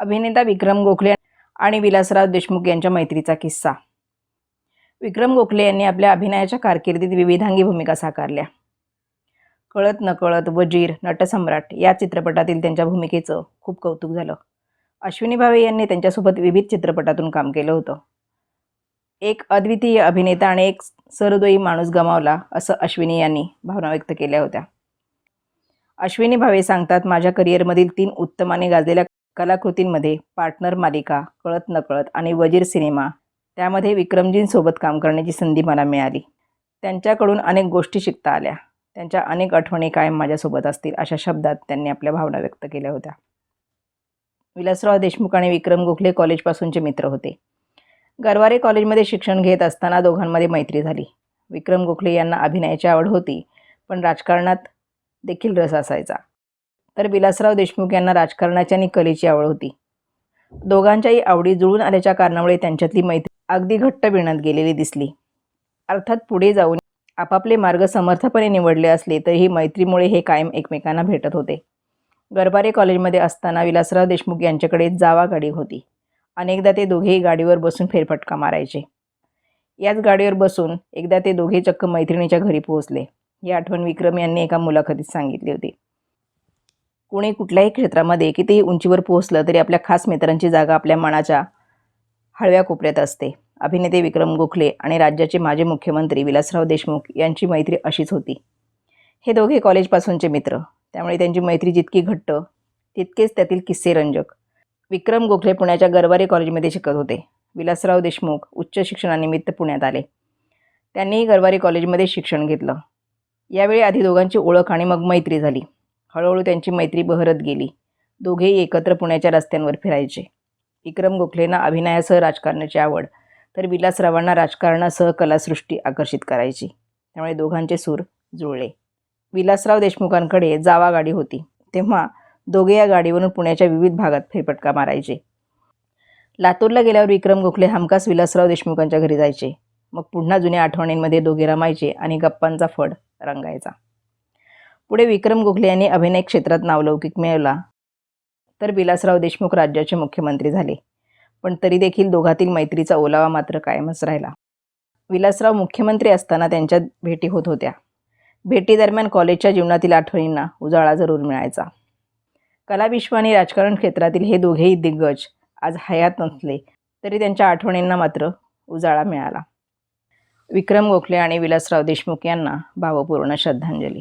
अभिनेता विक्रम गोखले आणि विलासराव देशमुख यांच्या मैत्रीचा किस्सा. विक्रम गोखले यांनी आपल्या अभिनयाच्या कारकिर्दीत विविधांगी भूमिका साकारल्या. कळत नकळत वजीर नटसम्राट या चित्रपटातील त्यांच्या भूमिकेचं खूप कौतुक झालं. अश्विनी भावे यांनी त्यांच्यासोबत विविध चित्रपटातून काम केलं होतं. एक अद्वितीय अभिनेता आणि एक सरदोई माणूस गमावला असं अश्विनी यांनी भावना व्यक्त केल्या होत्या. अश्विनी भावे सांगतात माझ्या करिअरमधील तीन उत्तमाने गाजलेल्या कलाकृतींमध्ये पार्टनर मालिका कळत नकळत आणि वजीर सिनेमा त्यामध्ये विक्रमजींसोबत काम करण्याची संधी मला मिळाली. त्यांच्याकडून अनेक गोष्टी शिकता आल्या. त्यांच्या अनेक आठवणी कायम माझ्यासोबत असतील अशा शब्दात त्यांनी आपल्या भावना व्यक्त केल्या होत्या. विलासराव देशमुख आणि विक्रम गोखले कॉलेजपासूनचे मित्र होते. गरवारे कॉलेजमध्ये शिक्षण घेत असताना दोघांमध्ये मैत्री झाली. विक्रम गोखले यांना अभिनयाची आवड होती पण राजकारणात देखील रस असायचा. तर विलासराव देशमुख यांना राजकारणाची आणि कलेची आवड होती. दोघांच्याही आवडी जुळून आल्याच्या कारणामुळे त्यांच्यातली मैत्री अगदी घट्ट बिणत गेलेली दिसली. अर्थात पुढे जाऊन आपापले मार्ग समर्थपणे निवडले असले तरीही मैत्रीमुळे हे कायम एकमेकांना भेटत होते. गरबारे कॉलेजमध्ये असताना विलासराव देशमुख यांच्याकडे जावा गाडी होती. अनेकदा ते दोघेही गाडीवर बसून फेरफटका मारायचे. याच गाडीवर बसून एकदा ते दोघे चक्क मैत्रिणीच्या घरी पोहोचले. ही आठवण विक्रम यांनी एका मुलाखतीत सांगितली होती. कुणी कुठल्याही क्षेत्रामध्ये कितीही उंचीवर पोहोचलं तरी आपल्या खास मित्रांची जागा आपल्या मनाच्या हळव्या कोपऱ्यात असते. अभिनेते विक्रम गोखले आणि राज्याचे माजी मुख्यमंत्री विलासराव देशमुख यांची मैत्री अशीच होती. हे दोघे कॉलेजपासूनचे मित्र. त्यामुळे त्यांची मैत्री जितकी घट्ट तितकेच त्यातील किस्से रंजक. विक्रम गोखले पुण्याच्या गरवारे कॉलेजमध्ये शिकत होते. विलासराव देशमुख उच्च शिक्षणानिमित्त पुण्यात आले. त्यांनीही गरवारे कॉलेजमध्ये शिक्षण घेतलं. यावेळी आधी दोघांची ओळख आणि मग मैत्री झाली. हळूहळू त्यांची मैत्री बहरत गेली. दोघेही एकत्र पुण्याच्या रस्त्यांवर फिरायचे. विक्रम गोखलेंना अभिनयासह राजकारणाची आवड तर विलासरावांना राजकारणासह कलासृष्टी आकर्षित करायची. त्यामुळे दोघांचे सूर जुळले. विलासराव देशमुखांकडे जावा गाडी होती. तेव्हा दोघे या गाडीवरून पुण्याच्या विविध भागात फेरफटका मारायचे. लातूरला गेल्यावर विक्रम गोखले हमखास विलासराव देशमुखांच्या घरी जायचे. मग पुन्हा जुन्या आठवणींमध्ये दोघे रमायचे आणि गप्पांचा फड रंगायचा. पुढे विक्रम गोखले यांनी अभिनय क्षेत्रात नावलौकिक मिळवला. तर विलासराव देशमुख राज्याचे मुख्यमंत्री झाले. पण तरी देखील दोघातील मैत्रीचा ओलावा मात्र कायमच राहिला. विलासराव मुख्यमंत्री असताना त्यांच्यात भेटी होत होत्या. भेटीदरम्यान कॉलेजच्या जीवनातील आठवणींना उजाळा जरूर मिळायचा. कलाविश्व आणि राजकारण क्षेत्रातील हे दोघेही दिग्गज आज हयात नसले तरी त्यांच्या आठवणींना मात्र उजाळा मिळाला. विक्रम गोखले आणि विलासराव देशमुख यांना भावपूर्ण श्रद्धांजली.